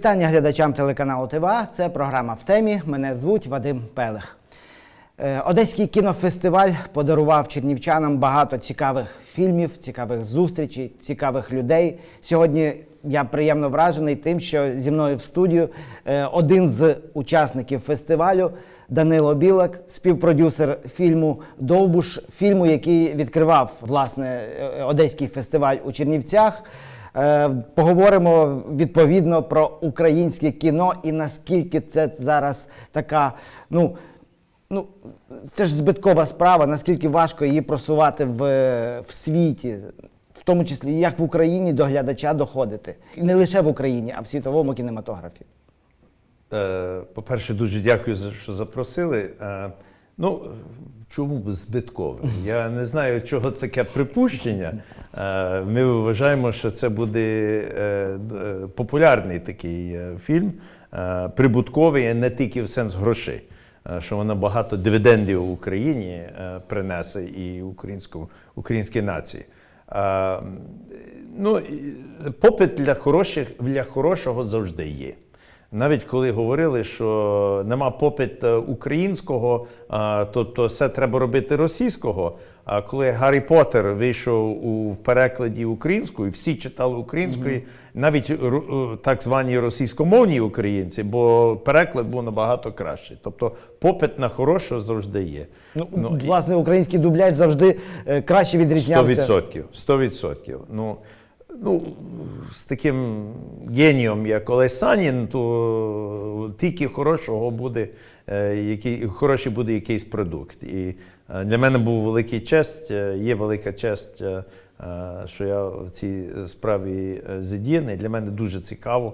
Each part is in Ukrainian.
Вітання глядачам телеканалу ТВА. Це програма в темі. Мене звуть Вадим Пелех. Е, Одеський кінофестиваль подарував чернівчанам багато цікавих фільмів, цікавих зустрічей, цікавих людей. Сьогодні я приємно вражений тим, що зі мною в студію е, один з учасників фестивалю Данило Білак, співпродюсер фільму Довбуш, фільму, який відкривав власне е, Одеський фестиваль у Чернівцях. Е, Поговоримо відповідно про українське кіно і наскільки це зараз така, ну. Ну, це ж збиткова справа, наскільки важко її просувати в, в світі, в тому числі як в Україні до глядача доходити. І не лише в Україні, а в світовому кінематографі. Е, По-перше, дуже дякую, що запросили. Ну, чому б збиткове? Я не знаю, чого таке припущення. Е, Ми вважаємо, що це буде е, е, популярний такий фільм, прибутковий, не тільки в сенс грошей. Що воно багато дивідендів в Україні принесе і українському, українській нації. Ну, попит для, хороших, для хорошого завжди є. Навіть коли говорили, що нема попит е, українського, а, то, то все треба робити російського. А коли Гаррі Поттер вийшов у в перекладі українською, всі читали українською, навіть ру- е, так звані російськомовні українці, бо переклад був набагато кращий. Тобто попит на хорошого завжди є. Ну, власне, український дубляж завжди е, краще відрізнявся. 100%. 100%. Ну, ну, з таким генієм, як Олесь Санін, то тільки хорошого буде, е, який, хороший буде якийсь продукт. І е, для мене був великий честь, е, є велика честь, що я в цій справі задіяний. Для мене дуже цікаво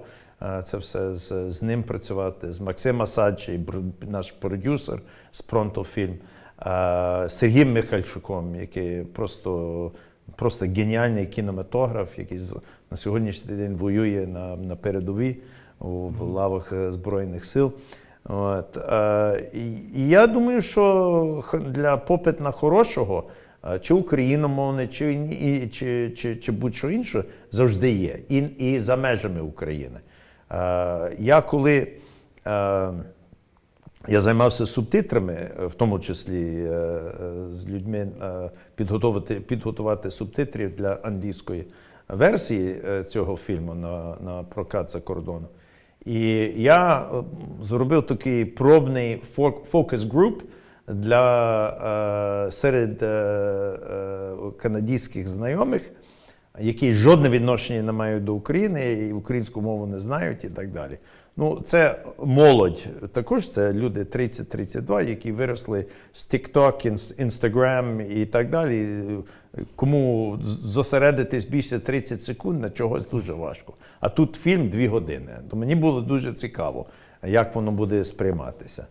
це все з, з ним працювати, з Максима Саджі, наш продюсер з Пронтофільм. Е, Сергієм Михальчуком, який просто, просто геніальний кінематограф, який на сьогоднішній день воює на, на передовій в лавах е, Збройних сил. От, е, і, я думаю, що для попит на хорошого, е, чи україномовне, чи, і- чи, чи, чи будь-що інше, завжди є. І, і за межами України. Я коли. Я займався субтитрами, в тому числі е, е, з людьми е, підготувати, підготувати субтитрів для англійської версії цього фільму на, на прокат за кордоном. І я зробив такий пробний фокус груп для серед канадських знайомих, які жодне відношення не мають до України, і українську мову не знають, і так далі. Ну, це молодь. Також це люди 30-32, які виросли з TikTok, Instagram і так далі. Кому зосередитись більше 30 секунд на чогось дуже важко. А тут фільм 2 години. То мені було дуже цікаво, як воно буде сприйматися.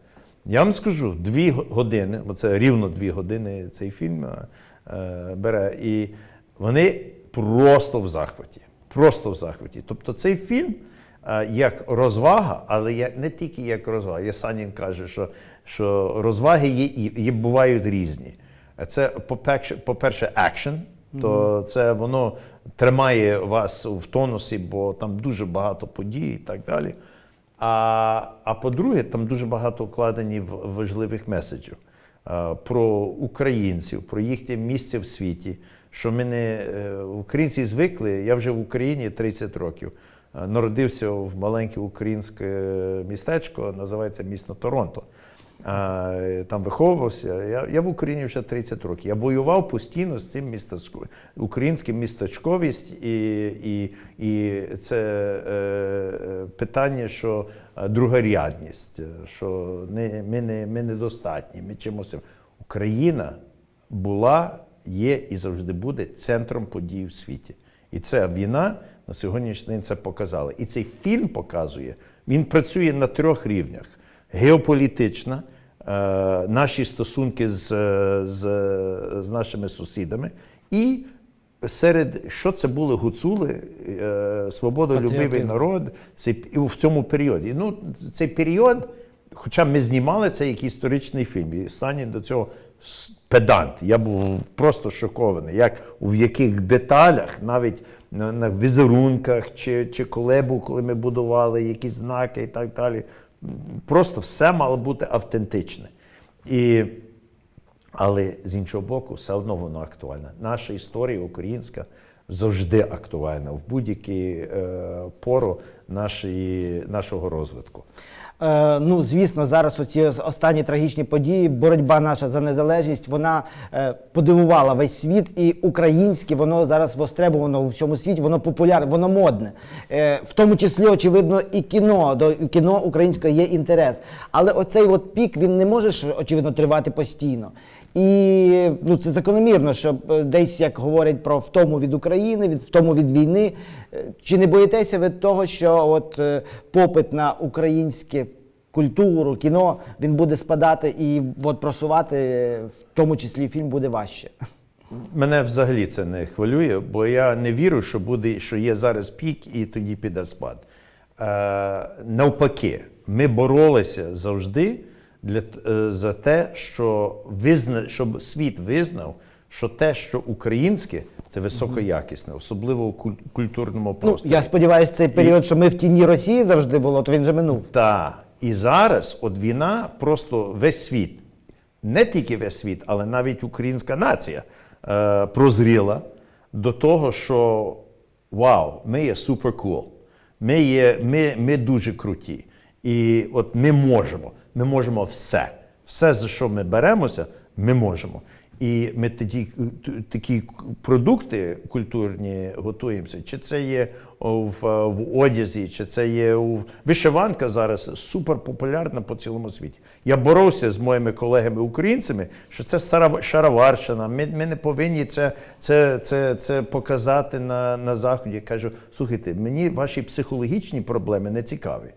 Я вам скажу, дві години, бо це рівно дві години цей фільм е, бере, і вони просто в захваті. Просто в захваті. Тобто цей фільм як розвага, але як, не тільки як розвага. Ясанін каже, що, що розваги є, і є, бувають різні. Це, по-перше, екшен, то це воно тримає вас в тонусі, бо там дуже багато подій і так далі. А, а по-друге, там дуже багато вкладені в важливих меседжів е, про українців, про їхнє місце в світі. Що ми не е, українці звикли, я вже в Україні 30 років. Е, Народився в маленьке українське містечко, називається місто Торонто. Там виховувався. Я, я в Україні вже 30 років. Я воював постійно з цим містечко, українським містечковість, і, і, і це е, е, питання, що е, другорядність, е, що не, ми, не, ми недостатні, ми чимось. Україна була, є і завжди буде центром подій в світі. І ця війна на сьогоднішній день це показала. І цей фільм показує, він працює на трьох рівнях: геополітична, е, наші стосунки з, з, з нашими сусідами, і серед що це були гуцули, е, свободолюбивий Патріотизм. народ в цьому періоді. Ну, цей період, хоча ми знімали це як історичний фільм, і Санін до цього педант. Я був просто шокований, як в яких деталях, навіть на, на візерунках, чи, чи колебу, коли ми будували, якісь знаки і так далі. Просто все мало бути автентичне. І але з іншого боку, все одно воно актуальне. Наша історія українська завжди актуальна в будь-яку е, пору нашої, нашого розвитку. Е, ну, звісно, зараз оці ос- останні трагічні події, боротьба наша за незалежність, вона е, подивувала весь світ, і українське воно зараз востребовано у всьому світі, воно популярне, воно модне. Е, в тому числі, очевидно, і кіно. До кіно українського є інтерес. Але оцей от пік він не може очевидно тривати постійно. І ну, це закономірно, що е, десь як говорять про втому від України, від втому від війни. Е, Чи не боїтеся ви того, що от е, попит на українське культуру, кіно він буде спадати і от просувати, в тому числі фільм буде важче? Мене взагалі це не хвилює, бо я не вірю, що буде, що є зараз пік і тоді піде спад. Е, навпаки, ми боролися завжди для, е, за те, що визна, щоб світ визнав, що те, що українське, це високоякісне, особливо куль- культурному Ну, я сподіваюся, цей період, що ми в тіні Росії завжди було, то він вже минув. Та і зараз от війна просто весь світ, не тільки весь світ, але навіть українська нація е, прозріла до того, що вау, ми є супер кул. Ми, є, ми, ми дуже круті. І от ми можемо. Ми можемо все. Все, за що ми беремося, ми можемо. І ми тоді е, такі продукти культурні готуємося. Чи це є в, е, в одязі, чи це є у вишиванка зараз супер популярна по цілому світі. Я боровся з моїми колегами українцями, що це шароварщина. Ми, ми не повинні це, це, це, це показати на, на заході. Я кажу, слухайте, мені ваші психологічні проблеми не цікаві.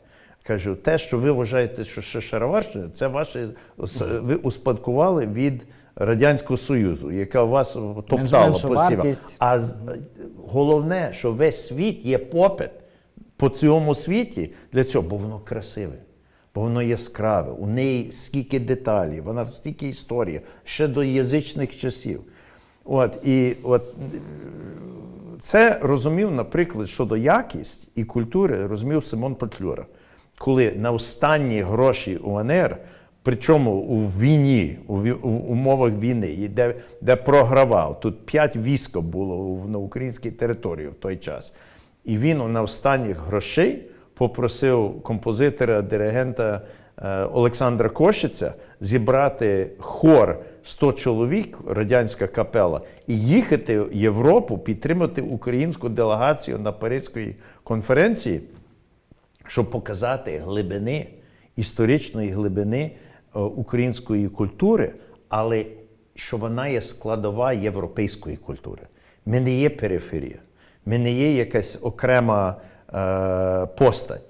Кажу, те, що ви вважаєте, що ще шароварщина, це ваше ви успадкували від Радянського Союзу, яка вас топтала вартість. А головне, що весь світ є попит по цьому світі для цього, бо воно красиве, бо воно яскраве, у неї скільки деталей, вона стільки історії, ще до язичних часів. От, і от це розумів, наприклад, щодо якість і культури, розумів Симон Петлюра. Коли на останні гроші УНР, причому у війні, у, у умовах війни, де, де програвав, тут п'ять військ було на українській території в той час. І він на останніх грошей попросив композитора, диригента е, Олександра Кошиця зібрати хор 100 чоловік, радянська капела, і їхати в Європу, підтримати українську делегацію на Паризькій конференції, щоб показати глибини, історичної глибини е, української культури, але що вона є складова європейської культури. Ми не є периферія, ми не є якась окрема е, постать.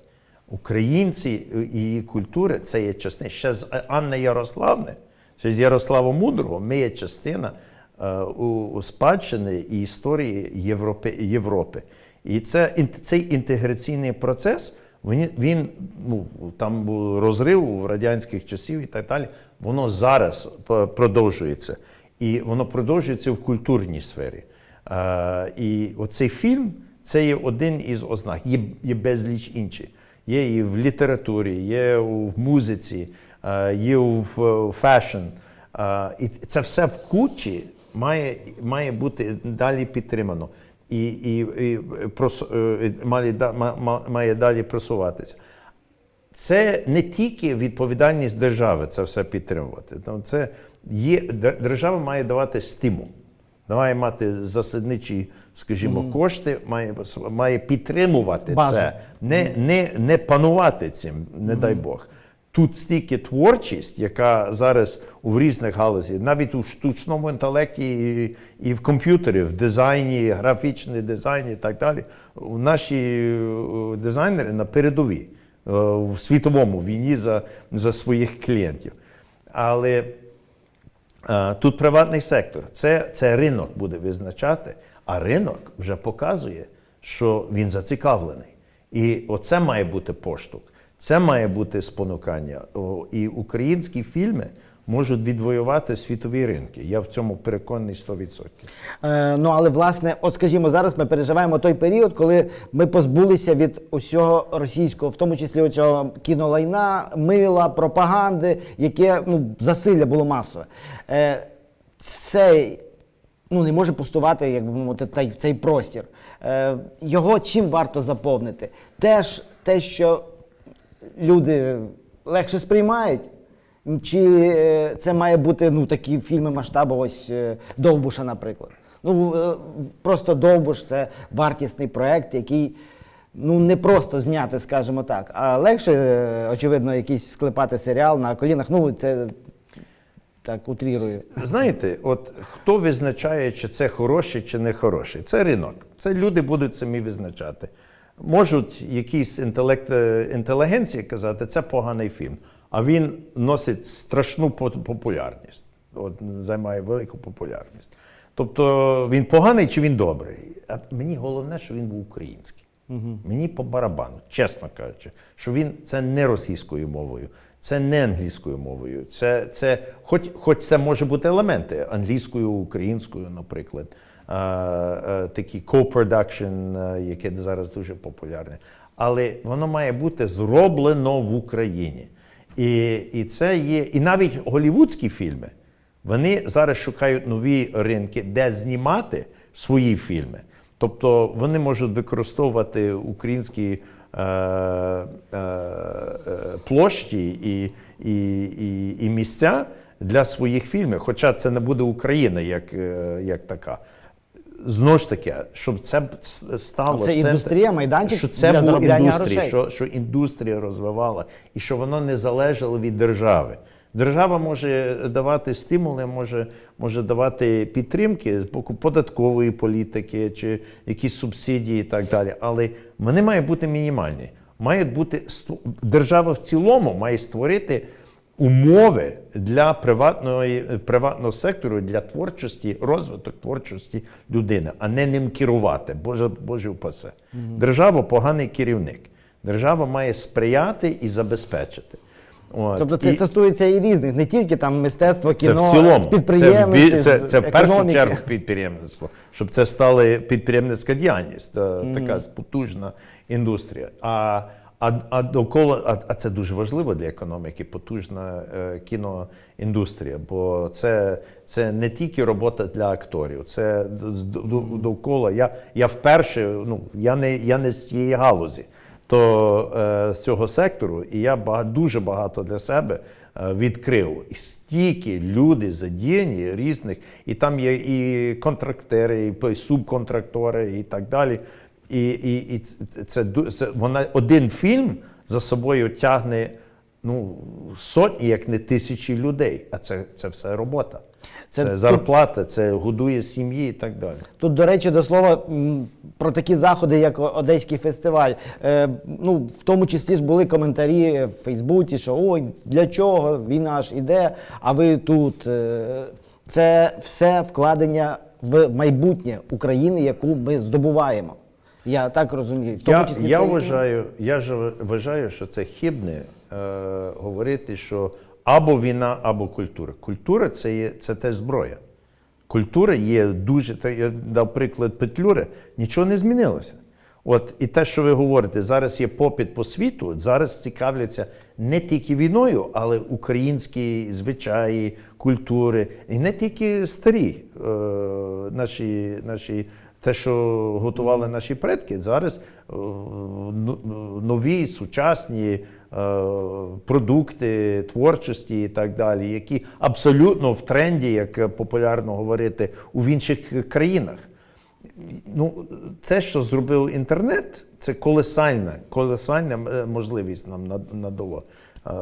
Українці і її культури це є частина. Ще з Анни Ярославни, ще з Ярослава Мудрого, ми є частина е, у, у спадщини і історії Європи. Європи. І це, цей інтеграційний процес, він, він ну, там був розрив радянських часів і так далі. Воно зараз продовжується. І воно продовжується в культурній сфері. Е, і оцей фільм це є один із ознак, є, є безліч інші. Є і в літературі, є в музиці, е, є в фешн. Е, І це все в кучі має, має бути далі підтримано. І, і, і прос- е, має, має далі просуватися. Це не тільки відповідальність держави це все підтримувати. Ну, Це є, держава має давати стимул. Має мати засадничі, скажімо, кошти, має, має підтримувати Базу. це, не, не, не панувати цим, не дай Бог. Тут стільки творчість, яка зараз у різних галузі, навіть у штучному інтелекті і, і в комп'ютері, в дизайні, графічній дизайні і так далі. Наші е, дизайнери на передовій е, в світовому війні за, за своїх клієнтів. Але Е, Тут приватний сектор. Це, це ринок буде визначати, а ринок вже показує, що він зацікавлений. І оце має бути поштовх, це має бути спонукання. І українські фільми можуть відвоювати світові ринки. Я в цьому переконаний 100%. Е, ну але власне, от скажімо, зараз ми переживаємо той період, коли ми позбулися від усього російського, в тому числі оцього кінолайна, мила, пропаганди, яке ну засилля було масове. Е, цей ну не може пустувати, як би мовити, цей, цей простір. Е, його чим варто заповнити? Теж те, що люди легше сприймають. Чи е, це має бути ну, такі фільми масштабу, ось е, Довбуша, наприклад? Ну, е, просто Довбуш це вартісний проект, який ну, не просто зняти, скажімо так, а легше, очевидно, якийсь склепати серіал на колінах. Ну, це так утрірую. Знаєте, от хто визначає, чи це хороший, чи не хороший? Це ринок. Це люди будуть самі визначати. Можуть якісь інтелект, інтелігенції казати, це поганий фільм. А він носить страшну популярність. От, займає велику популярність. Тобто він поганий чи він добрий? А мені головне, що він був український. Мені по барабану, чесно кажучи, що він це не російською мовою, це не англійською мовою. Це, це, хоч, хоч це може бути елементи англійською, українською, наприклад, такі co-production, е, яке зараз дуже популярне. Але воно має бути зроблено в Україні. І, і це є, і навіть голівудські фільми. Вони зараз шукають нові ринки, де знімати свої фільми. Тобто вони можуть використовувати українські е, е, е, площі і, і, і, і місця для своїх фільмів. Хоча це не буде Україна як, е, як така. Знову ж таки, щоб це стало Це індустрія, майданчик що це була індустрія, що, що індустрія розвивала і що воно не залежало від держави. Держава може давати стимули, може, може давати підтримки з боку податкової політики чи якісь субсидії і так далі. Але вони мають бути мінімальні. Має бути держава в цілому має створити умови для приватної, приватного сектору, для творчості, розвиток творчості людини, а не ним керувати. Боже, Боже впасе. Держава поганий керівник. Держава має сприяти і забезпечити. От. Тобто це І стосується і різних, не тільки там мистецтво, це кіно, в цілому. підприємці, це, це, це в першу чергу підприємництво, щоб це стала підприємницька діяльність, е, така потужна індустрія. А, а, а довкола, а, а це дуже важливо для економіки, потужна е, кіноіндустрія, бо це, це не тільки робота для акторів, це довкола. Я, я вперше, ну я не, я не з цієї галузі то е, з цього сектору, і я бага, дуже багато для себе е, відкрив. І стільки люди задіяні різних, і там є і контрактери, і субконтрактори, і так далі. І, і, і це, це, вона один фільм за собою тягне ну, сотні, як не тисячі людей. А це, це все робота. Це Це, тут- зарплата, це годує сім'ї і так далі. Тут, до речі, до слова про такі заходи, як Одеський фестиваль. Е, ну, в тому числі ж були коментарі в Фейсбуці, що ой, для чого війна ж іде, а ви тут. Е, це все вкладення в майбутнє України, яку ми здобуваємо. Я так розумію. В тому Я, числі я це вважаю, я ж вважаю, що це хибне е, говорити, що або війна, або культура. Культура це є це теж зброя. Культура є дуже, та я дав приклад Петлюри, нічого не змінилося. От і те, що ви говорите, зараз є попит по світу, зараз цікавляться не тільки війною, але українські звичаї, культури, і не тільки старі е, наші, наші те, що готували наші предки, зараз е, ну- нові сучасні е, продукти творчості і так далі, які абсолютно в тренді, як популярно говорити, у інших країнах. Ну, це, що зробив інтернет, це колосальна, колосальна е, можливість нам надало. Е,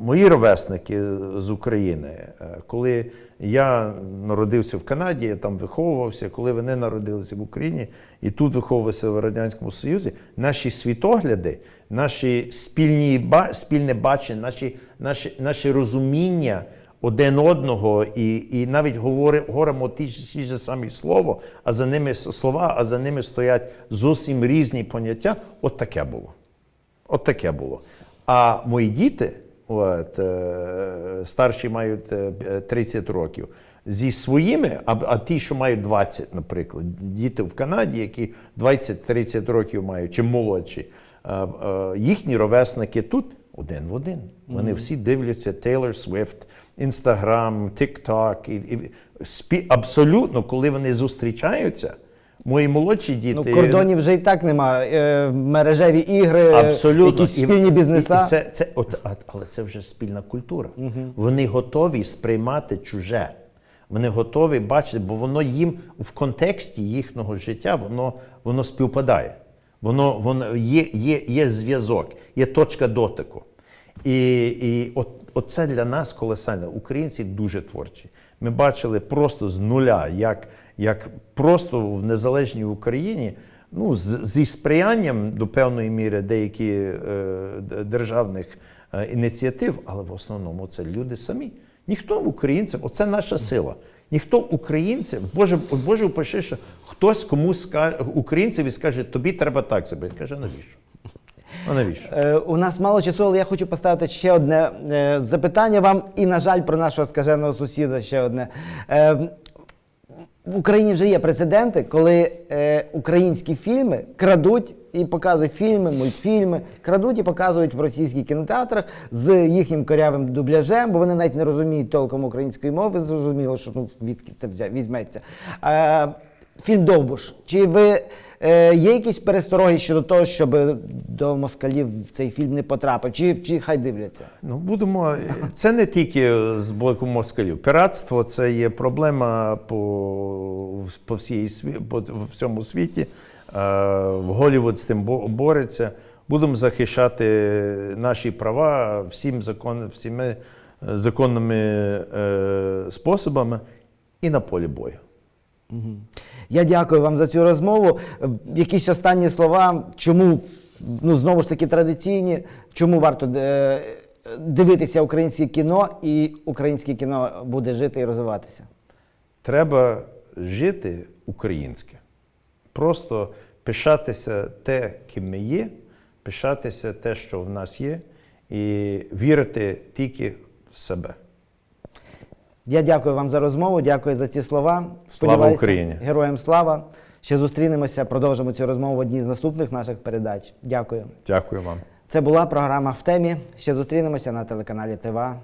Мої ровесники з України, е, коли я народився в Канаді, я там виховувався, коли вони народилися в Україні і тут виховувалися в Радянському Союзі, наші світогляди, наші спільні, спільне бачення, наші, наші, наші розуміння один одного і, і навіть говори, говоримо ті ж, ті ж самі слово, а за ними слова, а за ними стоять зовсім різні поняття. От таке було. От таке було. А мої діти, от, е, старші мають е, 30 років. Зі своїми, а, а ті, що мають 20, наприклад, діти в Канаді, які 20-30 років мають, чи молодші, е, е, їхні ровесники тут один в один. Вони всі дивляться Taylor Swift, Instagram, TikTok. І, і, спі, абсолютно, коли вони зустрічаються, мої молодші діти. Ну, кордонів вже і так нема. Е, мережеві ігри, Абсолютно. якісь спільні бізнеса. І, це, це, от, але це вже спільна культура. Вони готові сприймати чуже. Вони готові бачити, бо воно їм в контексті їхнього життя воно, воно співпадає. Воно, воно є, є, є зв'язок, є точка дотику. І, і от, оце для нас колосально. Українці дуже творчі. Ми бачили просто з нуля, як, як просто в незалежній Україні, ну, зі сприянням до певної міри деяких е, державних е, ініціатив, але в основному це люди самі. Ніхто в українцям, оце наша сила. Ніхто українцям, Боже, Боже упиши, що хтось комусь скаже, українцеві скаже, тобі треба так себе. Каже, навіщо? А навіщо? Е, у нас мало часу, але я хочу поставити ще одне е, запитання вам і, на жаль, про нашого скаженого сусіда ще одне. Е, в Україні вже є прецеденти, коли е, українські фільми крадуть і показують фільми, мультфільми, крадуть і показують в російських кінотеатрах з їхнім корявим дубляжем, бо вони навіть не розуміють толком української мови. Зрозуміло, що ну звідки це візьметься. Е, фільм Довбуш. Чи ви е, є якісь перестороги щодо того, щоб до москалів цей фільм не потрапив? Чи, чи хай дивляться? Ну, будемо. Це не тільки з боку москалів. Піратство це є проблема по, по, всій, по всьому світі. Е, Голлівуд з тим бореться. Будемо захищати наші права всім закон, всіми законними е, способами і на полі бою. Я дякую вам за цю розмову. Е, Якісь останні слова, чому ну знову ж таки традиційні, чому варто е, дивитися українське кіно, і українське кіно буде жити і розвиватися? Треба жити українське. Просто пишатися те, ким ми є, пишатися те, що в нас є, і вірити тільки в себе. Я дякую вам за розмову, дякую за ці слова. Слава Україні! Героям слава! Ще зустрінемося, продовжимо цю розмову в одній з наступних наших передач. Дякую. Дякую вам. Це була програма в темі. Ще зустрінемося на телеканалі ТВА.